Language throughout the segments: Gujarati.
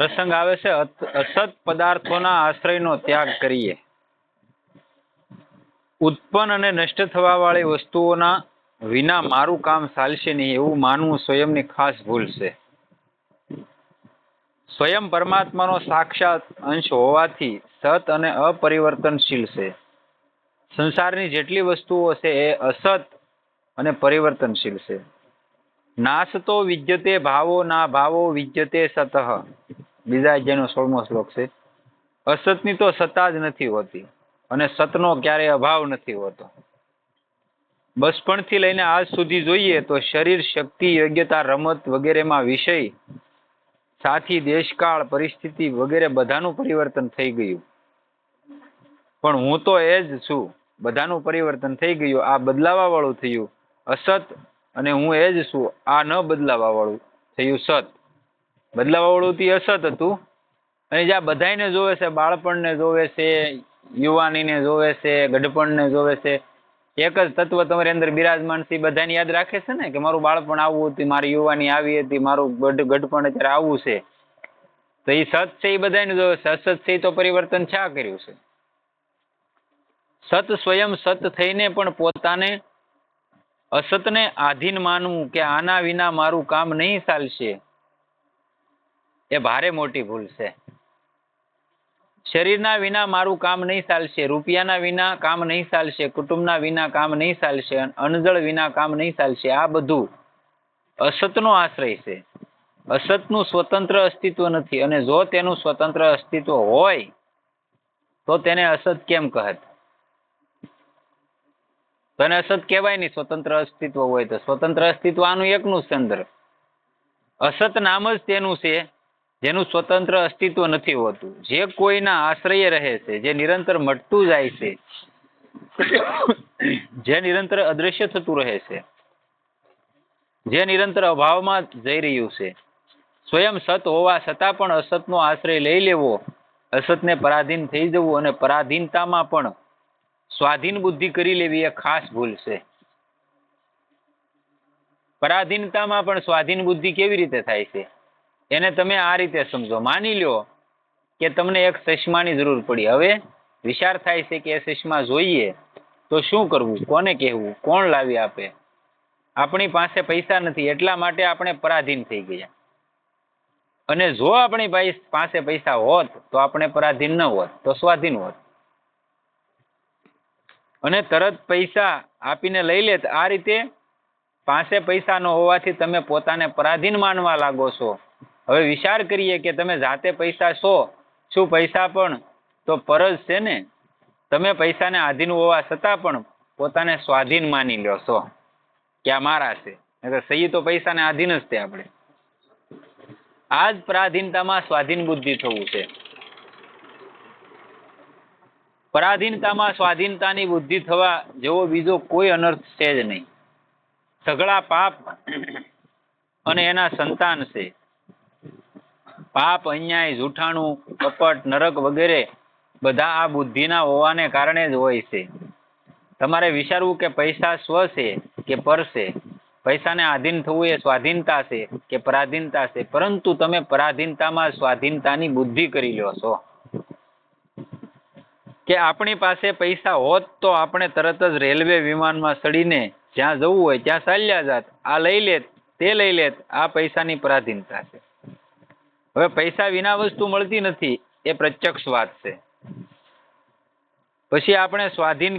પ્રસંગ આવે છે અસત પદાર્થોના આશ્રયનો ત્યાગ કરીએ. ઉત્પન્ન અને નષ્ટ થવા વાળી વસ્તુઓના વિના મારું કામ ચાલશે નહીં એવું માનવું સ્વયંની ખાસ ભૂલ છે. સ્વયં પરમાત્માનો સાક્ષાત અંશ હોવાથી સત અને અપરિવર્તનશીલ છે. સંસારની જેટલી વસ્તુઓ છે એ અસત અને પરિવર્તનશીલ છે. નાશ તો વિદ્યતે, ભાવો ના ભાવો વિદ્યતે સતઃ બીજા અધ્યાયનો સોળમો શ્લોક છે. અસતની તો સત્તા જ નથી હોતી અને સતનો ક્યારેય અભાવ નથી હોતો. બચપણથી લઈને આજ સુધી જોઈએ તો શરીર શક્તિ, યોગ્યતા, રમત વગેરેમાં વિષય, સાથી, દેશકાળ, પરિસ્થિતિ વગેરે બધાનું પરિવર્તન થઈ ગયું. પણ હું તો એ જ છું, બધાનું પરિવર્તન થઈ ગયું, આ બદલાવા વાળું થયું. અસત અને હું એ જ છું, આ ન બદલાવા વાળું થયું સત. બદલાવા વાળું થી અસત હતું. અને જ્યાં બધાયને જોવે છે, બાળપણને જોવે છે, યુવાનીને જોવે છે, ગઢપણને જોવે છે, એક જ તત્વ તમારી અંદર બિરાજમાન છે બધાને યાદ રાખે છે ને? કે મારું બાળપણ આવું હતું, મારી યુવાની આવી હતી, મારું ગઢ, ગઢપણ અત્યારે આવું છે. તો એ સત છે એ બધાને જોવે છે. અસત છે તો પરિવર્તન શા કર્યું છે? સત સ્વયં સત થઈને પણ પોતાને અસતને આધીન માનવું કે આના વિના મારું કામ નહીં ચાલશે. એ ભારે મોટી ભૂલ છે. શરીરના વિના મારું કામ નહીં ચાલશે, રૂપિયાના વિના કામ નહીં ચાલશે, કુટુંબના વિના કામ નહીં ચાલશે અણજળ વિના કામ નહીં ચાલશે, આ બધું અસતનો આશ્રય છે. અસતનું સ્વતંત્ર અસ્તિત્વ નથી, અને જો તેનું સ્વતંત્ર અસ્તિત્વ હોય, તો તેને અસત કેમ કહત? તને અસત કહેવાય નહીં, સ્વતંત્ર અસ્તિત્વ હોય તો. સ્વતંત્ર અસ્તિત્વ આનું એકનું ચંદ્ર. અસત નામ જ તેનું છે. જેનું સ્વતંત્ર અસ્તિત્વ નથી હોતું. જે કોઈના આશ્રય રહે છે, જે નિરંતર મટતું જાય છે, જે નિરંતર અદૃશ્ય થતું રહે છે, જે નિરંતર અભાવમાં જઈ રહ્યું છે. સ્વયં સત હોવા છતાં પણ અસતનો આશ્રય લઈ લેવો, અસતને પરાધીન થઈ જવું અને પરાધીનતામાં પણ સ્વાધીન બુદ્ધિ કરી લેવી એ ખાસ ભૂલ છે. પરાધીનતામાં પણ સ્વાધીન બુદ્ધિ કેવી રીતે થાય છે? એને તમે આ રીતે સમજો. માની લ્યો કે તમને એક ચશ્માની જરૂર પડી. હવે વિચાર થાય છે કે એ ચશ્મા જોઈએ તો શું કરવું? કોને કહેવું? કોણ લાવી આપે? આપણી પાસે પૈસા નથી, એટલા માટે આપણે પરાધીન થઈ ગયા. અને જો આપણી પાસ- પાસે હોત, તો આપણે પરાધીન ન હોત, તો સ્વાધીન હોત. અને તરત પૈસા આપીને લઈ લેત. આ રીતે પાસે પૈસા ન હોવાથી તમે પોતાને પરાધીન માનવા લાગો છો. હવે વિચાર કરીએ કે તમે જાતે પૈસા છો, શું પૈસા પણ, તો પરજ છે ને? તમે પૈસાને આધીન હોવા છતાં પણ પોતાને સ્વાધીન માની લો છો, કે આ મારા છે. સહી તો પૈસાને આધીન જ તે આપણે. આ જ પરાધીનતામાં સ્વાધીન બુદ્ધિ થવું છે. પરાધીનતામાં સ્વાધીનતાની બુદ્ધિ થવા જેવો બીજો કોઈ અનર્થ છે જ નહીં. સઘળા પાપ અને એના સંતાન છે. પાપ, અન્યાય, જૂઠાણું, કપટ, નરક વગેરે બધા આ બુદ્ધિના હોવાને કારણે જ હોય છે. તમારે વિચારવું કે પૈસા સ્વ છે કે પર છે? પૈસાને આધીન થવું એ સ્વાધીનતા છે કે પરાધીનતા છે? પરંતુ તમે પરાધીનતામાં સ્વાધીનતાની બુદ્ધિ કરી લો છો. કે આપણી પાસે પૈસા હોત તો આપણે તરત જ રેલવે વિમાનમાં ચડીને જ્યાં જવું હોય ત્યાં ચાલ્યા જાત. આ લઈ લેત, તે લઈ લેત, આ પૈસાની પરાધીનતા છે. હવે પૈસા વિના વસ્તુ મળતી નથી, એ પ્રત્યક્ષ વાત છે. પછી આપણે સ્વાધીન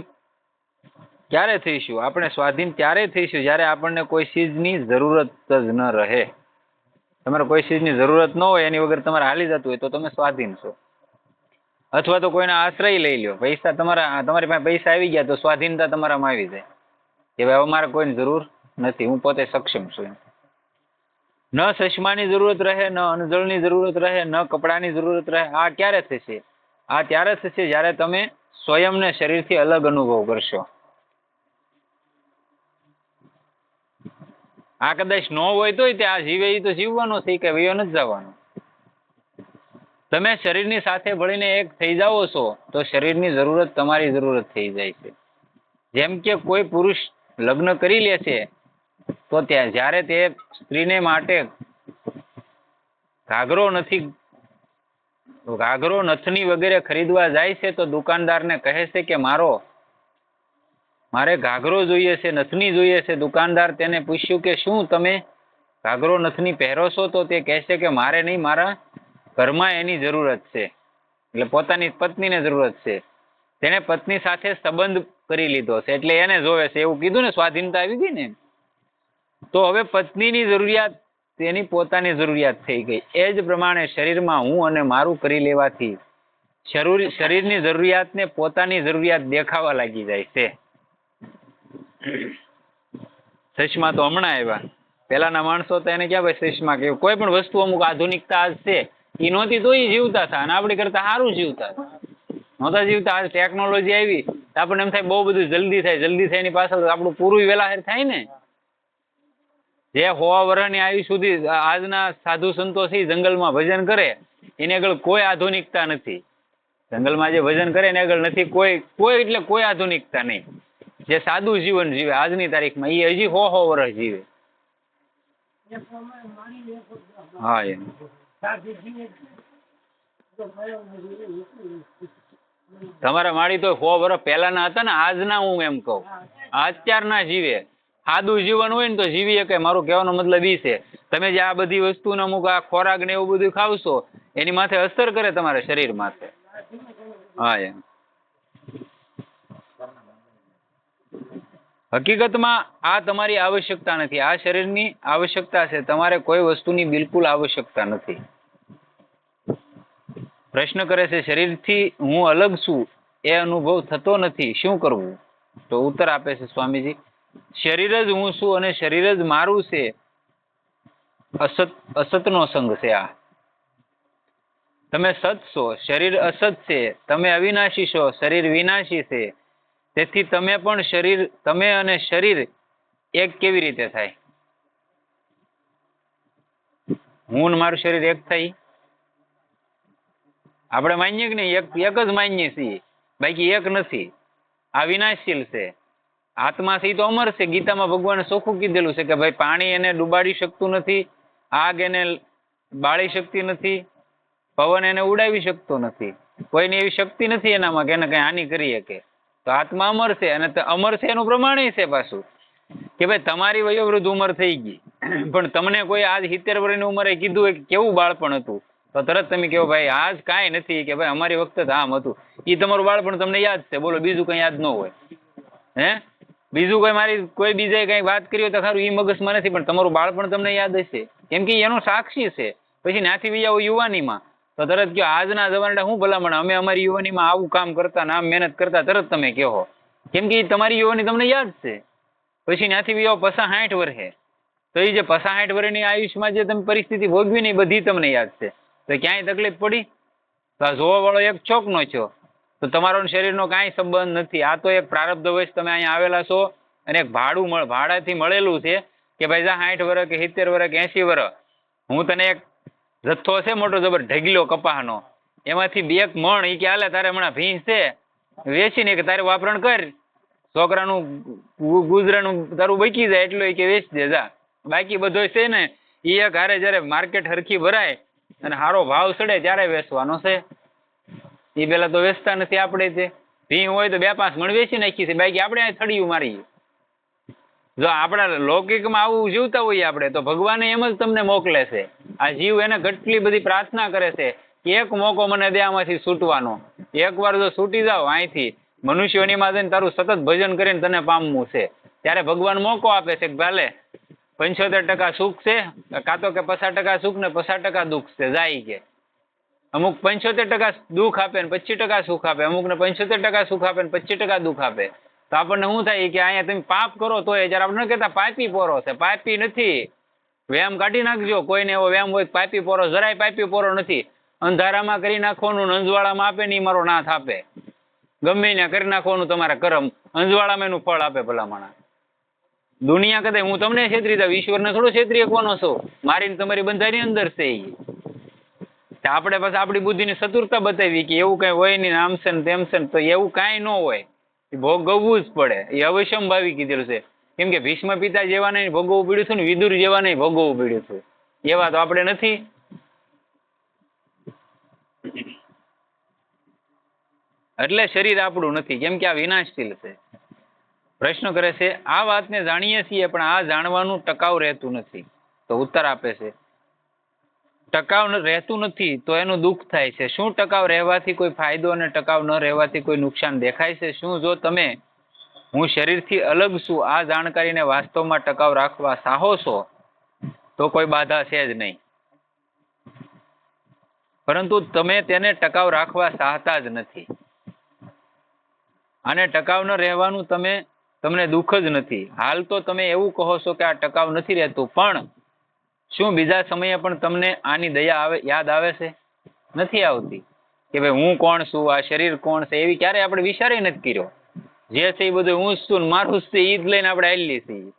ક્યારે થઈશું? આપણે સ્વાધીન ત્યારે થઈશું જ્યારે આપણને કોઈ ચીજની જરૂરત જ ન રહે. તમારે કોઈ ચીજની જરૂરત ન હોય, એની વગર તમારે હાલી જતું હોય તો તમે સ્વાધીન છો. અથવા તો કોઈના આશ્રય લઈ લ્યો. પૈસા તમારા તમારી પાસે પૈસા આવી ગયા તો સ્વાધીનતા તમારામાં આવી જાય. કે ભાઈ, હવે મારે કોઈની જરૂર નથી, હું પોતે સક્ષમ છું એમ. ન ચશ્માની જરૂરત રહે, ન અનજળની જરૂરત રહે, ન કપડાની જરૂરત રહે, આ ક્યારે થશે? આ ત્યારે થશે જ્યારે તમે સ્વયંને શરીરથી અલગ અનુભવ કરશો. આ કદાચ ન હોય તોય તે આ જીવે તો જીવવાનો છે કે વયો નથી જવાનો. તમે શરીરની સાથે ભળીને એક થઈ જાઓ છો, તો શરીરની જરૂરત તમારી જરૂરત થઈ જાય છે. જેમ કે કોઈ પુરુષ લગ્ન કરી લે છે તો ત્યાં જ્યારે તે સ્ત્રીને માટે ઘાઘરો નથી, ઘાઘરો, નથની વગેરે ખરીદવા જાય છે, તો દુકાનદારને કહે છે કે, મારો, મારે ઘાઘરો જોઈએ છે, નથની જોઈએ છે. દુકાનદાર તેને પૂછ્યું કે, શું તમે ઘાઘરો, નથની પહેરો છો તો તે કહેશે કે, મારે નહીં, મારા ઘરમાં એની જરૂરત છે. એટલે પોતાની પત્નીને જરૂરત છે. તેણે પત્ની સાથે સંબંધ કરી લીધો છે, એટલે એને જોવે છે. એવું કીધું ને, સ્વાધીનતા આવી ગઈ ને તો હવે પત્નીની જરૂરિયાત તેની પોતાની જરૂરિયાત થઈ ગઈ. એ જ પ્રમાણે શરીરમાં હું અને મારું કરી લેવાથી શરીર શરીરની જરૂરિયાતને પોતાની જરૂરિયાત દેખાવા લાગી જાય છે. ચશ્મા તો હમણાં આવ્યા. પહેલાના માણસો તો એને ક્યાં ભાઈ ચશ્મા કે કોઈ પણ વસ્તુ અમુક આધુનિકતા આજ છે. એ નહોતી તો એ જીવતા હતા અને આપણે કરતા સારું જીવતા હતા. નહોતા જીવતા આજ ટેકનોલોજી આવી. આપણને એમ થાય બહુ બધું જલ્દી થાય જલ્દી થાય એની પાછળ આપણું પૂરું વેલાહેર થાય ને. જે હોવા વર્ષની આયુ સુધી આજના સાધુ સંતો છે જંગલમાં ભજન કરે, એની આગળ કોઈ આધુનિકતા નથી. જંગલમાં જે ભજન કરે, એની આગળ નથી કોઈ કોઈ એટલે કોઈ આધુનિકતા નહીં. જે સાદું જીવન જીવે, આજની તારીખમાં એ હજી હો હો વર્ષ જીવે. હા એમ તમારા માળી તો સો વર્ષ પહેલાના હતા ને, આજના હું એમ કહું. અત્યારના જીવે. સાદું જીવન હોય ને તો જીવી શકે મારો કહેવાનો મતલબ ઈ છે. તમે જે આ બધી વસ્તુને અમુક આ ખોરાક ને એવું બધું ખાવશો, એની માથે અસર કરે તમારા શરીર માથે. હા, એમ. હકીકતમાં આ તમારી આવશ્યકતા નથી. આ શરીરની આવશ્યકતા છે. તમારે કોઈ વસ્તુની બિલકુલ આવશ્યકતા નથી. પ્રશ્ન કરે છે, શરીરથી હું અલગ છું? એ અનુભવ થતો નથી. શું કરવું? તો ઉત્તર આપે છે સ્વામીજી. શરીર જ હું છું અને શરીર જ મારું છે. અસત, અસતનો સંગ છે આ. તમે સત છો, શરીર અસત છે. તમે અવિનાશી છો, શરીર વિનાશી છે. તેથી તમે પણ શરીર, તમે અને શરીર એક કેવી રીતે થાય? હું ને મારું શરીર એક થાય? આપણે માનીએ કે નહીં? એક એક જ માનીએ છીએ. બાકી એક નથી. આ વિનાશશીલ છે. આત્મા છે તો અમર છે ગીતામાં ભગવાને ચોખ્ખું કીધેલું છે કે ભાઈ, પાણી એને ડુબાડી શકતું નથી, આગ એને બાળી શકતી નથી, પવન એને ઉડાવી શકતો નથી. કોઈની એવી શક્તિ નથી એનામાં કે એને કઈ હાનિ કરી શકે. તો આત્મા અમર છે અને અમર છે એનું પ્રમાણ છે પાછું. કે ભાઈ, તમારી વયોવૃદ્ધ ઉંમર થઈ ગઈ. પણ તમને કોઈ આજ સિત્તેર વર્ષની ઉંમરે કીધું કે કેવું બાળપણ હતું? તો તરત તમે કહો, ભાઈ, આજ કાંઈ નથી કે ભાઈ, અમારી વખતે આમ હતું. એ તમારું બાળપણ તમને યાદ છે. બોલો, બીજું કંઈ યાદ ન હોય. હે? બીજું કોઈ મારી કોઈ બીજે કંઈ વાત કરી હોય તો ખરું એ મગજમાં નથી, પણ તમારું બાળપણ તમને યાદ હશે. કેમ કે એનો સાક્ષી છે. પછી નાથી બી યુવાનીમાં. તો તરત કહો આજના જમાના શું ભલામણ, અમે અમારી યુવાનીમાં આવું કામ કરતા નામ મહેનત કરતા, તરત તમે કહો કેમ કે તમારી યુવાની તમને યાદ છે. પછી નાથી આવો પસા સાઠ વર્ષે. તો એ જે પસા સાઠ વર્ષની આયુષ્યમાં જે તમે પરિસ્થિતિ ભોગવી ને બધી તમને યાદ છે. તો ક્યાંય તકલીફ પડી? તો આ જોવા વાળો એક ચોકનો છો. તો તમારો શરીરનો કાંઈ સંબંધ નથી. આ તો એક પ્રારબ્ધ વયસ તમે અહીંયા આવેલા છો અને એક ભાડું ભાડાથી મળેલું છે કે ભાઈ જા સાઠ વર્ષ કે સિત્તેર વર્ષ કે એંશી વર્ષ હું તને એક જથ્થો છે મોટો જબર ઢગલો કપાહનો. એમાંથી બે એક મણ એ કે હાલે તારે હમણાં ભીંસ છે, વેચીને કે તારે વાપરણ કર. છોકરાનું ગુજરાનું તારું બચી જાય એટલું કે વેચ દે, જા. બાકી બધો છે ને એ એક હારે જ્યારે માર્કેટ હરખી ભરાય અને સારો ભાવ ચડે ત્યારે વેચવાનો છે. એ પેલા તો વેચતા નથી આપણે તે ભી હોય તો બે પાંચ મણ વેચી નાખીએ છીએ બાકી આપણે થડિયું મારીએ. જો આપણા લૌકિકમાં આવું જીવતા હોઈએ આપણે તો ભગવાન એમ જ તમને મોકલે છે. આ જીવ એને કેટલી બધી પ્રાર્થના કરે છે કે એક મોકો મને દે આમાંથી છૂટવાનો. એકવાર જો છૂટી જાવ અહીંથી મનુષ્યોનીમાં જઈને તારું સતત ભજન કરીને તને પામવું છે. ત્યારે ભગવાન મોકો આપે છે કે ભલે, પંચોતેર ટકા સુખ છે, કાં તો કે પચાસ ટકા સુખ ને પચાસ ટકા દુઃખ છે, જાય કે. અમુક પંચોતેર ટકા દુઃખ આપે ને પચીસ ટકા સુખ આપે અમુક ને પંચોતેર ટકા સુખ આપે ને પચીસ ટકા દુઃખ આપે. તો આપણને શું થાય કે અહીંયા તમે પાપ કરો તો એ જયારે આપણે કહેતા પાપી પોરો છે, પાપી નથી. વ્યાયામ કાઢી નાખજો, કોઈને એવો વ્યાયામ હોય પાપી પોરો, જરાય પાપી પોરો નથી. અંધારામાં કરી નાખવાનું અંજવાળામાં આપે ને મારો નાથ આપે. ગમે ત્યાં કરી નાખવાનું તમારા કરમ, અંજવાળામાં એનું ફળ આપે ભલામણા. દુનિયા કદાચ હું તમને છેતરી દઉં ઈશ્વરને થોડો છેતરી શકવાનો છું. મારીને તમારી બંધાની અંદર છે તો આપણે પાસે આપણી બુદ્ધિની ચતુરતા બતાવી કે એવું કઈ હોય નહીં આમ છે ને તેમ છે તો એવું કાંઈ ન હોય. ભોગવવું જ પડે. એ અવશ્યંભાવી કીધેલું છે. કેમ કે ભીષ્મ પિતા જેવા નહીં, ભોગવવું પડ્યું છે ને, વિદુર જેવા નહીં, ભોગવવું પડ્યું હતું એવા તો આપણે નથી. એટલે શરીર આપણું નથી. કેમ કે આ વિનાશશીલ છે. પ્રશ્ન કરે છે, આ વાતને જાણીએ છીએ, પણ આ જાણવાનું ટકાઉ રહેતું નથી. તો ઉત્તર આપે છે. ટકાઉ રહેતું નથી, તો એનું દુઃખ થાય છે. શું ટકાઉ રહેવાથી કોઈ ફાયદો અને ટકાઉ ન રહેવાથી કોઈ નુકસાન દેખાય છે? શું જો તમે, હું શરીરથી અલગ છું, આ જાણકારીને વાસ્તવમાં ટકાઉ રાખવા ચાહો છો, તો કોઈ બાધા છે જ નહીં. પરંતુ તમે તેને ટકાઉ રાખવા ચાહતા જ નથી. આને ટકાઉ ન રહેવાનું તમે, તમને દુઃખ જ નથી. હાલ તો તમે એવું કહો છો કે આ ટકાઉ નથી રહેતું, પણ શું બીજા સમયે પણ તમને આની દયા આવે, યાદ આવે છે? નથી આવતી કે ભાઈ હું કોણ છું, આ શરીર કોણ છે, એવી ક્યારે આપણે વિચારે નથી કર્યો. જે છે એ બધું હું છું મારું છે એ જ લઈને આપણે આવેલી છીએ.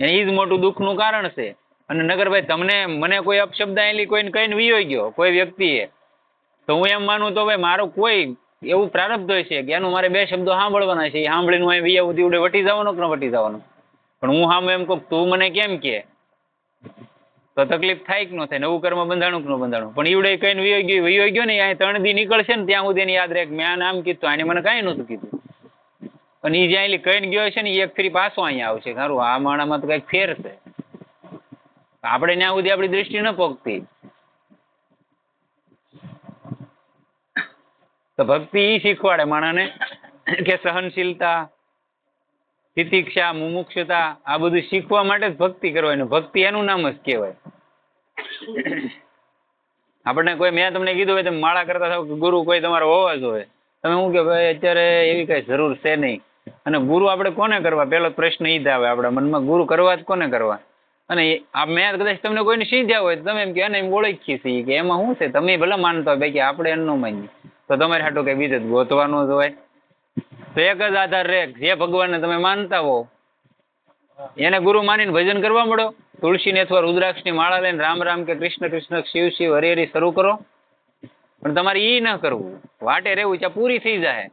એ જ મોટું દુઃખનું કારણ છે. અને નગરભાઈ તમને મને કોઈ અપશબ્દ આવેલી કોઈને કહીને વિયો ગયો, કોઈ વ્યક્તિએ? તો હું એમ માનું તો ભાઈ મારો કોઈ એવું પ્રારબ્ધ હોય છે કે એનું મારે બે શબ્દો સાંભળવાના છે. એ સાંભળીને હું અહીં વિયા સુધી ઉડે, વટી જવાનો કે વટી જવાનો? પણ હું સામે એમ કહું તું મને કેમ કે? તો તકલીફ થાય કે ન થાય? નવું કર્મ બંધાણું કે ન બંધાણું? પણ ઈવડે કહીને વયો ગયો ને, અહીંયા ત્રણ દી નીકળશે ને, ત્યાં સુધી યાદ રહે મેં નામ કીધું, આને મને કાંઈ નહોતું કીધું. અને એ જ્યાં કહીને ગયો છે ને એક ફરી પાછો અહીંયા આવશે. ખરું આ માણામાં તો કંઈક ફેર છે. આપણે ત્યાં સુધી આપણી દ્રષ્ટિ ન પોગતી. તો ભક્તિ ઈ શીખવાડે માણાને કે સહનશીલતા તિતિક્ષા, મુમુક્ષતા, આ બધું શીખવા માટે જ ભક્તિ કરવાની ભક્તિ એનું નામ જ કહેવાય. આપણને કોઈ, મેં તમને કીધું હોય તમે માળા કરતા થાવ કે ગુરુ કોઈ તમારો હોવા જોઈએ તમે શું કે ભાઈ અત્યારે એવી કઈ જરૂર છે નહીં. અને ગુરુ આપણે કોને કરવા? પહેલો પ્રશ્ન ઈ જ આવે આપણા મનમાં, ગુરુ કરવા જ કોને કરવા? અને આ મેં કદાચ તમને કોઈને શીખ્યા હોય તમે એમ કે એને એમ ઓળખી છીએ કે એમાં શું છે? તમે ભલે માનતા હોય, બાકી આપણે એમ ન માનીએ. તો તમારે હાટું કઈ બીજે જ ગોતવાનું જ હોય. તો એક જ આધાર રે, જે ભગવાનને તમે માનતા હો, એને ગુરુ માનીને ભજન કરવા મળો. તુલસીને અથવા રુદ્રાક્ષની માળા લઈને રામ રામ કે કૃષ્ણ કૃષ્ણ, શિવ શિવ, હરિ હરિ શરૂ કરો. પણ તમારે ઈ ન કરવું. વાટે રહેવું ત્યાં પૂરી થઈ જાય.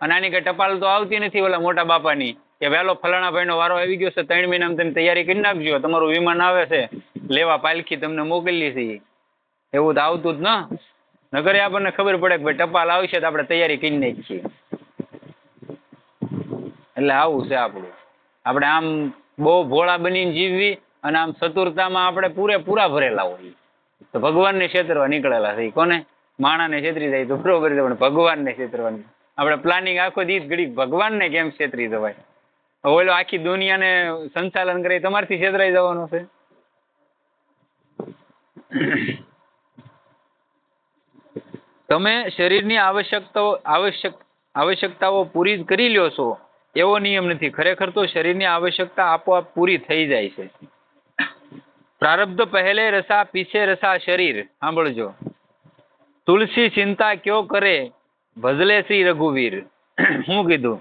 અને આની કઈ ટપાલ તો આવતી નથી ઓલા મોટા બાપાની, કે વહેલો ફલાણા ભાઈનો વારો આવી ગયો છે, ત્રણ મહિનામાં તમે તૈયારી કરી નાખજો. તમારું વિમાન આવે છે, લેવા પાલખી તમને મોકલી છે એવું તો આવતું જ ન. નગરે આપણને ખબર પડે કે ભાઈ ટપાલ આવશે તો આપણે તૈયારી કરી નાખીએ. એટલે આવું છે આપણું. આપણે આમ બહુ ભોળા બનીને જીવવી અને આમ ચતુરતામાં આપણે પૂરેપૂરા ભરેલા હોઈએ. તો ભગવાનને છેતરવા નીકળેલા છે. કોને? માણાને છેતરી જાય તો બરોબર છે, પણ ભગવાનને છેતરવાની. આપણે પ્લાનિંગ આખો દીધ ઘડી ભગવાનને કેમ છેતરી જવાય? ઓલો આખી દુનિયાને સંચાલન કરે તમારથી છેતરાઈ જવાનો છે? તમે શરીરની આવશ્યકતાઓ આવશ્યક આવશ્યકતાઓ પૂરી કરી લ્યો છો. એવો નિયમ નથી. ખરેખર તો શરીરની આવશ્યકતા આપોઆપ પૂરી થઈ જાય છે. પ્રારબ્ધ પહેલે રસા, પીછે રસા, શરીર. સાંભળજો. તુલસી ચિંતા ક્યો કરે? ભજલે શ્રી રઘુવીર. શું કીધું,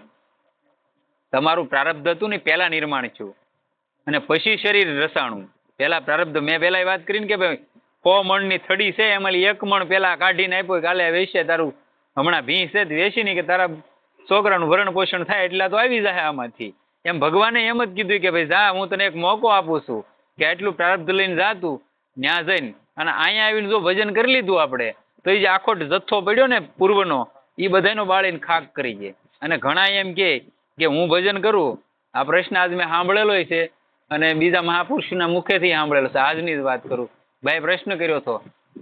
તમારું પ્રારબ્ધ હતું ને પહેલા નિર્માણ છું અને પછી શરીર રસાણું. પહેલા પ્રારબ્ધ મેં પહેલા વાત કરીને કે ભાઈ સો મણની થડી છે, એમાં એક મણ પહેલા કાઢીને આપ્યો કાલે વેચે તારું હમણાં ભીંસ છે વેસી નહીં કે તારા છોકરાનું ભરણ પોષણ થાય એટલા તો આવી જાય આમાંથી. એમ ભગવાને એમ જ કીધું કે ભાઈ જા, હું તને એક મોકો આપું છું કે આટલું પ્રારબ્ધ લઈને જા તું ત્યાં જઈને. અને અહીંયા આવીને જો ભજન કરી લીધું આપણે, તો એ જે આખો જથ્થો પડ્યો ને પૂર્વનો એ બધાનો બાળીને ખાક કરી દે. અને ઘણા એમ કે કે હું ભજન કરું, આ પ્રશ્ન આજ મેં સાંભળેલો છે અને બીજા મહાપુરુષના મુખેથી સાંભળેલો છે. આજની જ વાત કરું. ભાઈ પ્રશ્ન કર્યો હતો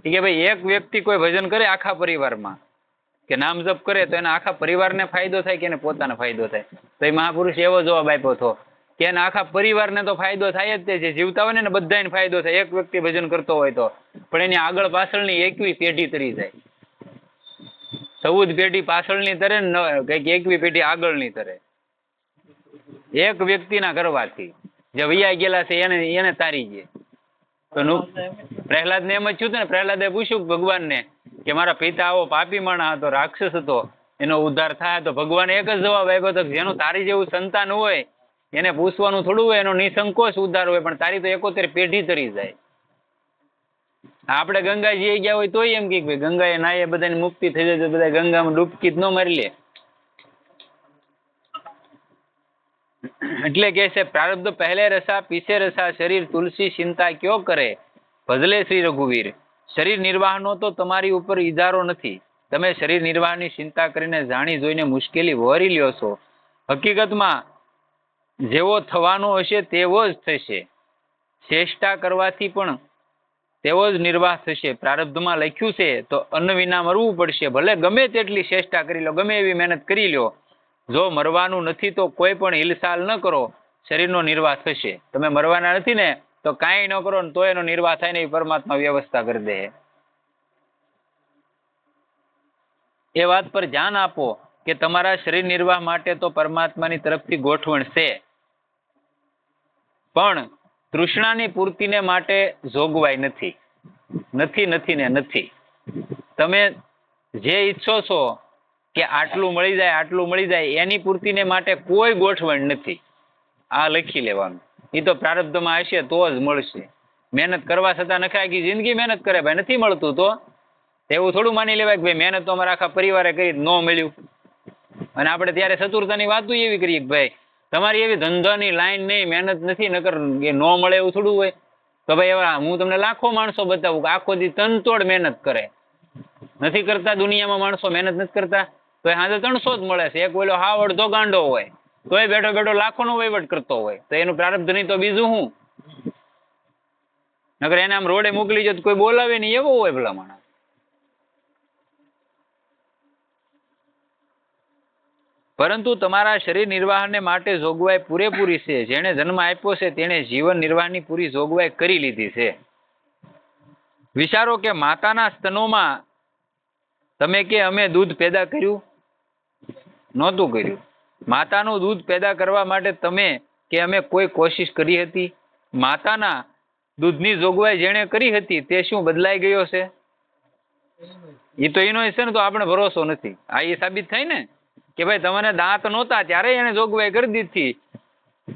કે ભાઈ એક વ્યક્તિ કોઈ ભજન કરે આખા પરિવારમાં? કે નામ જપ કરે તો એના આખા પરિવારને ફાયદો થાય કે એને પોતાને ફાયદો થાય? તો એ મહાપુરુષ એવો જવાબ આપ્યો હતો કે એના આખા પરિવારને તો ફાયદો થાય જ તે જે જીવતા હોય ને બધા બધાને ફાયદો થાય. એક વ્યક્તિ ભજન કરતો હોય તો. પણ એની આગળ પાછળની એકવી પેઢી તરી જાય. ચૌદ પેઢી પાછળની તરે ને કંઈક એકવી પેઢી આગળની તરે. એક વ્યક્તિના કરવાથી જે વૈયા ગયેલા છે એને એને તારી ગયે તો નું પ્રહલાદ ને એમ જ થયું ને, પ્રહલાદે પૂછ્યું ભગવાનને કે મારા પિતા આવો પાપી માણા હતો, રાક્ષસ હતો, એનો ઉદ્ધાર થાય તો ભગવાન એક જ જવાબ આપ્યો હતો જેનું તારી જેવું સંતાન હોય, એને પૂછવાનું થોડું હોય, એનો નિસંકોચ ઉદ્ધાર હોય, પણ તારી તો એકોતેર પેઢી તરી જાય. આપણે ગંગાજી ગયા હોય તોય એમ કે ગંગા ગંગાએ નાય બધાની મુક્તિ થઈ જાય તો બધા ગંગામાં ડૂબકી જ ન મારી લે. એટલે કે છે, પ્રારબ્ધ પહેલે રસા, પીછે રસા, શરીર તુલસી ચિંતા ક્યો કરે? ભજલે શ્રી રઘુવીર. શરીર નિર્વાહનો તો તમારી ઉપર ઈજારો નથી. તમે શરીર નિર્વાહની ચિંતા કરીને જાણી જોઈને મુશ્કેલી વહોરી લ્યો છો. હકીકતમાં જેવો થવાનો હશે તેવો જ થશે. ચેષ્ટા કરવાથી પણ તેવો જ નિર્વાહ થશે. પ્રારબ્ધમાં લખ્યું છે, તો અન્ન વિના મરવું પડશે. ભલે ગમે તેટલી ચેષ્ટા કરી લો, ગમે એવી મહેનત કરી લો જો મરવાનું નથી તો કોઈ પણ હિલસાલ ન કરો. શરીરનો નિર્વાહ થશે. તમે મરવાના નથી ને? તો કાંઈ ન કરો તો એનો નિર્વાહ થાય ને એ પરમાત્મા વ્યવસ્થા કરી દે. એ વાત પર ધ્યાન આપો કે તમારા શરીર નિર્વાહ માટે તો પરમાત્માની તરફથી ગોઠવણ છે. પણ તૃષ્ણાની પૂર્તિને માટે જોગવાઈ નથી. નથી નથી ને નથી. તમે જે ઈચ્છો છો કે આટલું મળી જાય, આટલું મળી જાય, એની પૂર્તિને માટે કોઈ ગોઠવણ નથી. આ લખી લેવાનું. એ તો પ્રારબ્ધમાં હશે, તો જ મળશે. મહેનત કરવા છતાં નખે આખી જિંદગી મહેનત કરે ભાઈ, નથી મળતું તો. એવું થોડું માની લેવાય કે ભાઈ મહેનત તો અમારા આખા પરિવારે કરી ન મળ્યું. અને આપણે ત્યારે ચતુરતાની વાતો એવી કરીએ કે ભાઈ, તમારી એવી ધંધાની લાઈન નહીં, મહેનત નથી, નકર એ ન મળે એવું થોડું હોય. તો ભાઈ એવા હું તમને લાખો માણસો બતાવું કે આખો દી તનતોડ મહેનત કરે. નથી કરતા દુનિયામાં માણસો મહેનત નથી કરતા, તો એ ત્રણસો જ મળે છે. એક ઓલો હાવ અડધો ગાંડો હોય. તો એ બેઠો બેઠો લાખોનો વહીવટ કરતો હોય. તો એનું પ્રારબ્ધ નહીં તો બીજું શું? નકર એને આમ રોડે મોકલી જો તો કોઈ બોલાવે નહીં, એવો હોય ભલા માણસ. પરંતુ તમારા શરીર નિર્વાહને માટે જોગવાઈ પૂરેપૂરી છે. જેણે જન્મ આપ્યો છે તેણે જીવન નિર્વાહની પૂરી જોગવાઈ કરી લીધી છે. વિચારો કે માતાના સ્તનોમાં તમે કે અમે દૂધ પેદા કર્યું? નહોતું કર્યું. માતાનું દૂધ પેદા કરવા માટે તમે કે અમે કોઈ કોશિશ કરી હતી? માતાના દૂધની જોગવાઈ જેણે કરી હતી તે શું બદલાઈ ગયો છે? એ તો એનો છે ને તો આપણે ભરોસો નથી. આ એ સાબિત થાય ને કે ભાઈ તમને દાંત નહોતા, ત્યારે એને જોગવાઈ કરી દીધી.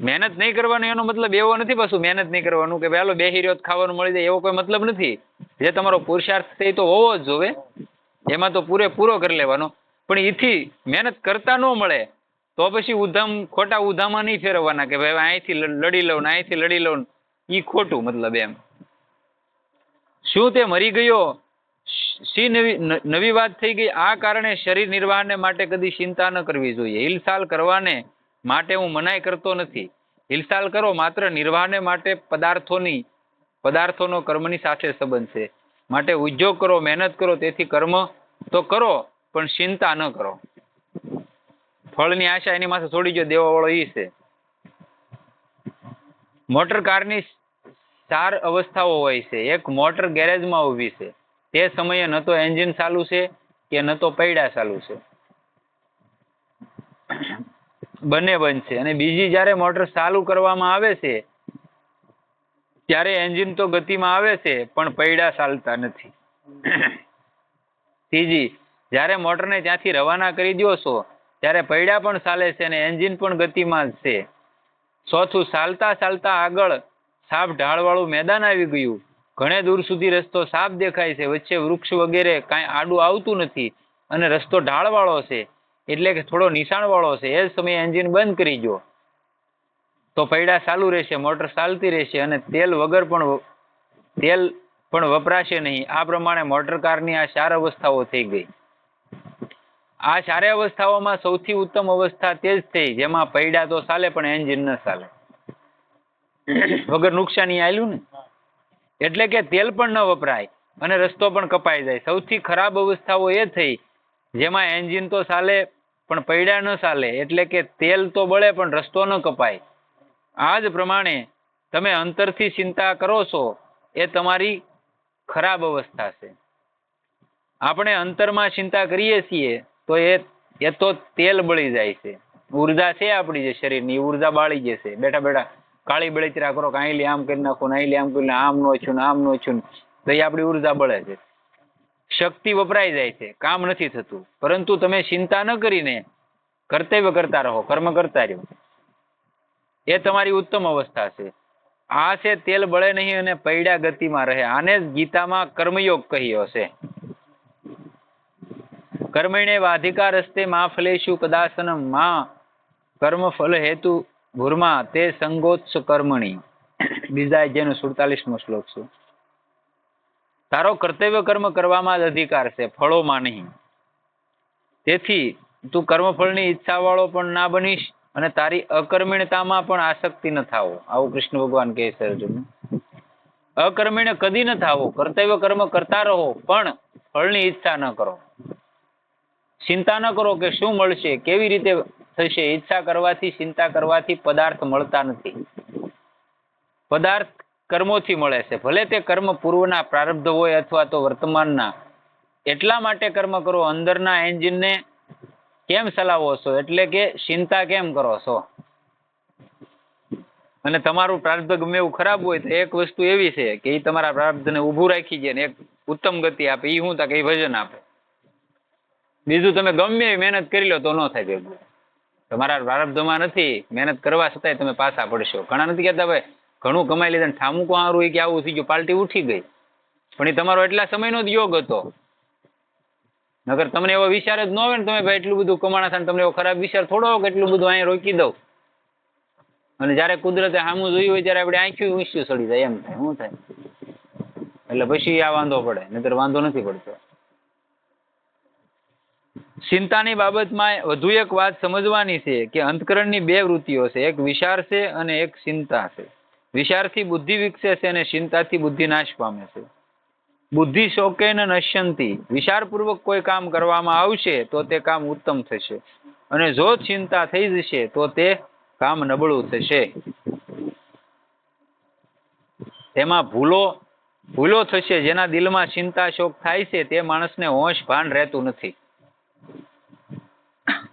મહેનત નહીં કરવાનો એનો મતલબ એવો નથી પાછું મહેનત નહીં કરવાનું કે ભાઈ બે બેહી રહ્યો ખાવાનું મળી જાય એવો કોઈ મતલબ નથી. જે તમારો પુરુષાર્થ છે એ તો હોવો જ જોવે. એમાં તો પૂરેપૂરો કરી લેવાનો. પણ એથી મહેનત કરતા ન મળે. તો પછી ઉધામ, ખોટા ઉધામાં નહીં ફેરવવાના કે ભાઈ અહીંથી લડી લઉં ને અહીંથી લડી લઉં. ઈ ખોટું મતલબ એમ. શું તે મરી ગયો? શી નવી નવી વાત થઈ ગઈ? આ કારણે શરીર નિર્વાહને માટે કદી ચિંતા ન કરવી જોઈએ. હિલસાલ કરવાને માટે હું મનાઈ કરતો નથી. હિલસાલ કરો, માત્ર નિર્વાહને માટે પદાર્થોની, પદાર્થોનો કર્મની સાથે સંબંધ છે. માટે ઉદ્યોગ કરો, મહેનત કરો, તેથી કર્મ તો કરો, પણ ચિંતા ન કરો. ફળની આશા એની માથે છોડી જો દેવા વાળો ઈ છે. મોટર કારની ચાર અવસ્થાઓ હોય છે. એક મોટર ગેરેજમાં ઊભી છે. તે સમયે ન તો એન્જિન ચાલુ છે કે ન તો પૈડા ચાલુ છે. બંને બંધ છે. અને બીજી જ્યારે મોટર ચાલુ કરવામાં આવે છે, ત્યારે એન્જિન તો ગતિમાં આવે છે, પણ પૈડા ચાલતા નથી. ત્રીજી, જ્યારે મોટરને ત્યાંથી રવાના કરી દો છો ત્યારે પૈડા પણ ચાલે છે અને એન્જિન પણ ગતિમાં છે. ચોથું, ચાલતા ચાલતા આગળ સાપ ઢાળવાળું મેદાન આવી ગયું. ઘણે દૂર સુધી રસ્તો સાફ દેખાય છે. વચ્ચે વૃક્ષ વગેરે કાંઈ આડું આવતું નથી અને રસ્તો ઢાળવાળો છે. એટલે કે થોડો નિશાણવાળો છે. એ જ સમયે એન્જિન બંધ કરી જો તો પૈડા ચાલુ રહેશે, મોટર ચાલતી રહેશે અને તેલ વગર પણ તેલ પણ વપરાશે નહીં. આ પ્રમાણે મોટર કારની આ ચાર અવસ્થાઓ થઈ ગઈ. આ ચારે અવસ્થાઓમાં સૌથી ઉત્તમ અવસ્થા તે જ થઈ, જેમાં પૈડા તો ચાલે પણ એન્જિન ન ચાલે વગર નુકસાની આવેલું ને? એટલે કે તેલ પણ ન વપરાય અને રસ્તો પણ કપાઈ જાય. સૌથી ખરાબ અવસ્થાઓ એ થઈ, જેમાં એન્જિન તો ચાલે પણ પૈડા ન ચાલે એટલે કે તેલ તો બળે, પણ રસ્તો ન કપાય. આ જ પ્રમાણે તમે અંતરથી ચિંતા કરો છો, એ તમારી ખરાબ અવસ્થા છે. આપણે અંતરમાં ચિંતા કરીએ છીએ તો એ એ તો તેલ બળી જાય છે. ઊર્જા છે આપણી જે શરીરની, ઊર્જા બાળી જશે. બેઠા બેઠા કાળી બળતરા કરો કે અહીં આમ કરી નાખો ને અહીં આમ કરી આમ નો છું ને આમ નો છું તો એ આપણી ઊર્જા બળે છે. શક્તિ વપરાઈ જાય છે, કામ નથી થતું. પરંતુ તમે ચિંતા ન કરીને કર્તવ્ય કરતા રહો, કર્મ કરતા રહો. એ તમારી ઉત્તમ અવસ્થા છે. આ છે તેલ બળે નહીં અને પૈડા ગતિમાં રહે. આને જ ગીતામાં કર્મયોગ કહ્યો છે. કર્મણે વાધિકા રસ્તે માં ફલેશુ કદાસનમ મા કર્મ ફલ હેતુ ભૂરમાં તે સંગોત્સ કર્મણી બીજા જેનો સુડતાલીસમો શ્લોક છે. તારો કર્તવ્ય કર્મ કરવામાં જ અધિકાર છે, ફળોમાં નહીં. તેથી તું કર્મફળની ઈચ્છાવાળો પણ ના બનીશ અને તારી અકર્મણ્યતામાં પણ આસક્તિ ન થાવો આવું કૃષ્ણ ભગવાન કહે છે અર્જુન. અકર્મણ્ય કદી ન થાવો. કર્તવ્ય કર્મ કરતા રહો, પણ ફળની ઈચ્છા ન કરો. ચિંતા ન કરો કે શું મળશે, કેવી રીતે થશે, ઈચ્છા કરવાથી, ચિંતા કરવાથી પદાર્થ મળતા નથી. પદાર્થ કર્મોથી મળે છે. ભલે તે કર્મ પૂર્વના પ્રારબ્ધ હોય અથવા તો વર્તમાનના. એટલા માટે કર્મ કરો, અંદરના એન્જિનને કેમ ચલાવો છો? એટલે કે ચિંતા કેમ કરો છો? અને તમારું પ્રારબ્ધ ગમે એવું ખરાબ હોય તો એક વસ્તુ એવી છે કે એ તમારા પ્રારબ્ધને ઊભું રાખી દે ને એક ઉત્તમ ગતિ આપે એ શું કે એ ભજન આપે. બીજું તમે ગમે મહેનત કરી લો તો ન થાય ભેગું તમારા પ્રારબ્ધમાં નથી, મહેનત કરવા છતાંય તમે પાછા પડશો. ઘણા નથી કહેતા ભાઈ, ઘણું કમાઈ લીધા ને ઠામું હારું હોય કે આવું થઈ ગયું, પાલટી ઉઠી ગઈ. પણ એ તમારો એટલા સમયનો જ યોગ હતો. નગર તમને એવો વિચાર જ ન હોય ને તમે ભાઈ એટલું બધું કમાણા થાય તમને એવો ખરાબ વિચાર થોડો એટલું બધું અહીંયા રોકી દઉં. અને જ્યારે કુદરતે સામું જોયું હોય ત્યારે આપણે આંખ્યું ઊંચ્યું સડી જાય એમ થાય, શું થાય? એટલે પછી આ વાંધો પડે, નહીતર વાંધો નથી પડતો. ચિંતાની બાબતમાં વધુ એક વાત સમજવાની છે કે અંતકરણની બે વૃત્તિઓ છે. એક વિચાર છે અને એક ચિંતા છે. વિચારથી બુદ્ધિ વિકસે છે અને ચિંતાથી બુદ્ધિ નાશ પામે છે. બુદ્ધિ શોકેન નશ્યંતી. વિચારપૂર્વક કોઈ કામ કરવામાં આવશે તો તે કામ ઉત્તમ થશે. અને જો ચિંતા થઈ જશે તો તે કામ નબળું થશે. તેમાં ભૂલો ભૂલો થશે જેના દિલમાં ચિંતા શોક થાય છે તે માણસને હોશ ભાન રહેતું નથી.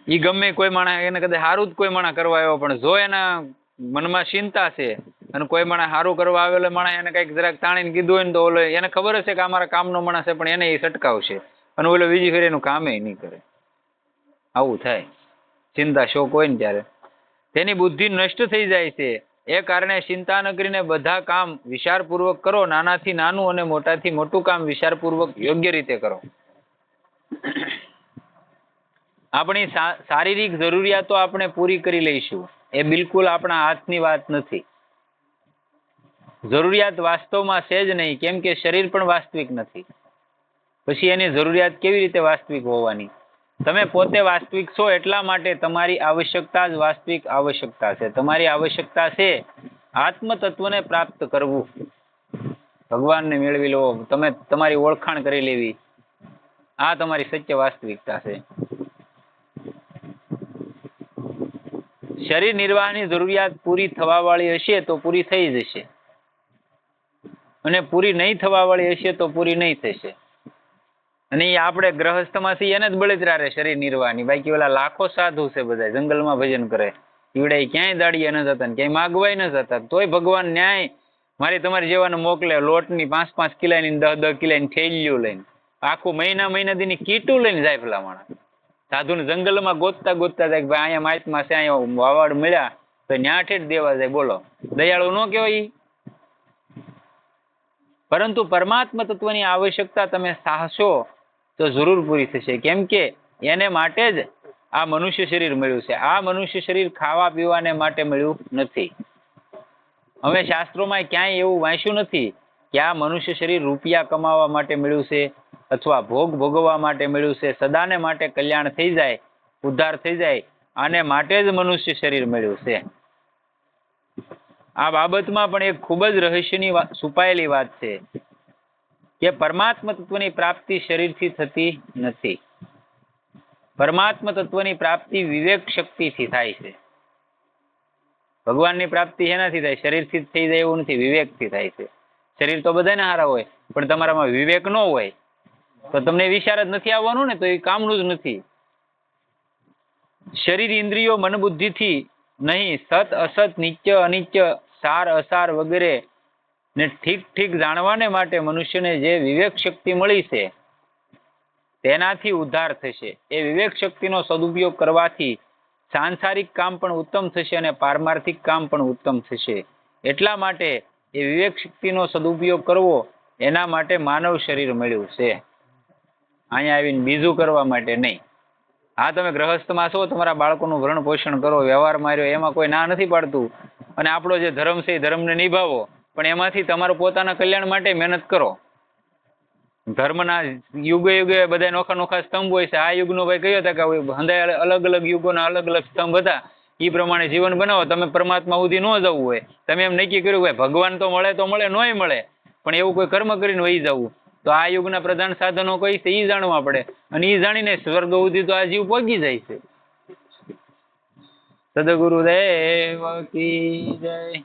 ઈ ગમે કોઈ માણસ, એને કદાચ સારું જ કોઈ માણસ કરવા આવ્યો, પણ જો એના મનમાં ચિંતા છે અને કોઈ માણસ સારું કરવા આવેલો માણસ એને કંઈક જરાક તાણીને કીધું હોય ને તો ઓલો, એને ખબર હશે કે અમારા કામનો માણસ છે, પણ એને એ સટકાવશે. અને ઓલો બીજી ફેર એનું કામે નહીં કરે. આવું થાય. ચિંતા, શોક હોય ને ત્યારે. તેની બુદ્ધિ નષ્ટ થઈ જાય છે. એ કારણે ચિંતા ન કરીને બધા કામ વિચારપૂર્વક કરો. નાનાથી નાનું અને મોટાથી મોટું કામ વિચારપૂર્વક યોગ્ય રીતે કરો. આપણી શારીરિક જરૂરિયાતો આપણે પૂરી કરી લઈશું. એ બિલકુલ આપણા હાથની વાત નથી. જરૂરિયાત વાસ્તવમાં છે જ નહીં, કેમ કે શરીર પણ વાસ્તવિક નથી. પછી એની જરૂરિયાત કેવી રીતે વાસ્તવિક હોવાની? તમે પોતે વાસ્તવિક છો એટલા માટે તમારી આવશ્યકતા જ વાસ્તવિક આવશ્યકતા છે. તમારી આવશ્યકતા છે આત્મ તત્વને પ્રાપ્ત કરવું. ભગવાનને મેળવી લો. તમે તમારી ઓળખાણ કરી લેવી. આ તમારી સત્ય વાસ્તવિકતા છે. શરીર નિર્વાહની જરૂરિયાત પૂરી થવા વાળી હશે તો પૂરી થઈ જશે. અને પૂરી નહીં થવા વાળી હશે તો પૂરી નહીં થશે. અને એ આપણે ગ્રહસ્થમાંથી એને જ બળતરા રહે શરીર નિર્વાહની. બાકી ઓલા લાખો સાધુ છે બધા, જંગલમાં ભજન કરે. ઈવડે ક્યાંય દાડીએ ન જતા ને ક્યાંય માગવાય ન જતા. તોય ભગવાન ન્યાય મારી તમારી જેવાને મોકલે, લોટની પાંચ પાંચ કિલાની દસ દસ કિલાની થેલીઓ લઈને. આખું મહિના મહિના દીની કીટું લઈને જાય પેલા માણસ. સાધુને જંગલમાં ગોતતા ગોતતા જાય ભાઈ અહીંયા માહિતમાં છે, અહીંયા વાવાડ મળ્યા, તો ન્યા ઠેઠ દેવા જાય, બોલો. દયાળુ ન કહેવાય પરંતુ પરમાત્મા તત્વની આવશ્યકતા તમે સાહસો, તો જરૂર પૂરી થશે. કેમ કે એને માટે જ આ મનુષ્ય શરીર મળ્યું છે. આ મનુષ્ય શરીર ખાવા પીવાને માટે મળ્યું નથી. હવે શાસ્ત્રોમાં ક્યાંય એવું વાંચ્યું નથી કે આ મનુષ્ય શરીર રૂપિયા કમાવા માટે મળ્યું છે અથવા ભોગ ભોગવવા માટે મળ્યું છે, સદાને માટે કલ્યાણ થઈ જાય, ઉદ્ધાર થઈ જાય, આને માટે જ મનુષ્ય શરીર મળ્યું છે. આ બાબતમાં પણ એક ખૂબ જ રહસ્યની છુપાયેલી વાત છે કે પરમાત્મા તત્વની પ્રાપ્તિ શરીરથી થતી નથી. પરમાત્મા તત્વની પ્રાપ્તિ વિવેક શક્તિથી થાય છે. ભગવાનની પ્રાપ્તિ એનાથી થાય, શરીરથી જ થઈ જાય એવું નથી, વિવેકથી થાય છે. શરીર તો બધાને હારા હોય, પણ તમારામાં વિવેક ન હોય તો તમને વિચાર જ નથી આવવાનું ને તો એ કામનું જ નથી. શરીર ઇન્દ્રિયો મન બુદ્ધિથી નહીં, સત, અસત, નિત્ય, અનિત્ય, સાર, અસાર વગેરે ને ઠીક ઠીક જાણવાને માટે મનુષ્યને જે વિવેક શક્તિ મળી છે, તેનાથી ઉદ્ધાર થશે. એ વિવેક શક્તિનો સદુપયોગ કરવાથી સાંસારિક કામ પણ ઉત્તમ થશે અને પારમાર્થિક કામ પણ ઉત્તમ થશે. એટલા માટે એ વિવેક શક્તિનો સદુપયોગ કરવો એના માટે માનવ શરીર મળ્યું છે. અહીંયા આવીને બીજું કરવા માટે નહીં. હા, તમે ગ્રહસ્થમાં છો, તમારા બાળકોનું ભરણ પોષણ કરો, વ્યવહાર માર્યો, એમાં કોઈ ના નથી પાડતું. અને આપણો જે ધર્મ છે એ ધર્મને નિભાવો, પણ એમાંથી તમારું પોતાના કલ્યાણ માટે મહેનત કરો. ધર્મના યુગે યુગે બધા નોખા નોખા સ્તંભ હોય છે. આ યુગનો ભાઈ કયો હતા કે હંધાય અલગ અલગ યુગોના અલગ અલગ સ્તંભ હતા. એ પ્રમાણે જીવન બનાવો. તમે પરમાત્મા સુધી ન જવું હોય. તમે એમ નક્કી કર્યું ભગવાન તો મળે તો મળે, નોય મળે. પણ એવું કોઈ કર્મ કરીને વહી જવું. તો આ યુગના પ્રધાન સાધનો કઈ છે? એ જાણવા પડે. અને એ જાણીને સ્વર્ગ સુધી તો આ જીવ પહોંચી જાય છે. સદગુરુદેવ કી જય.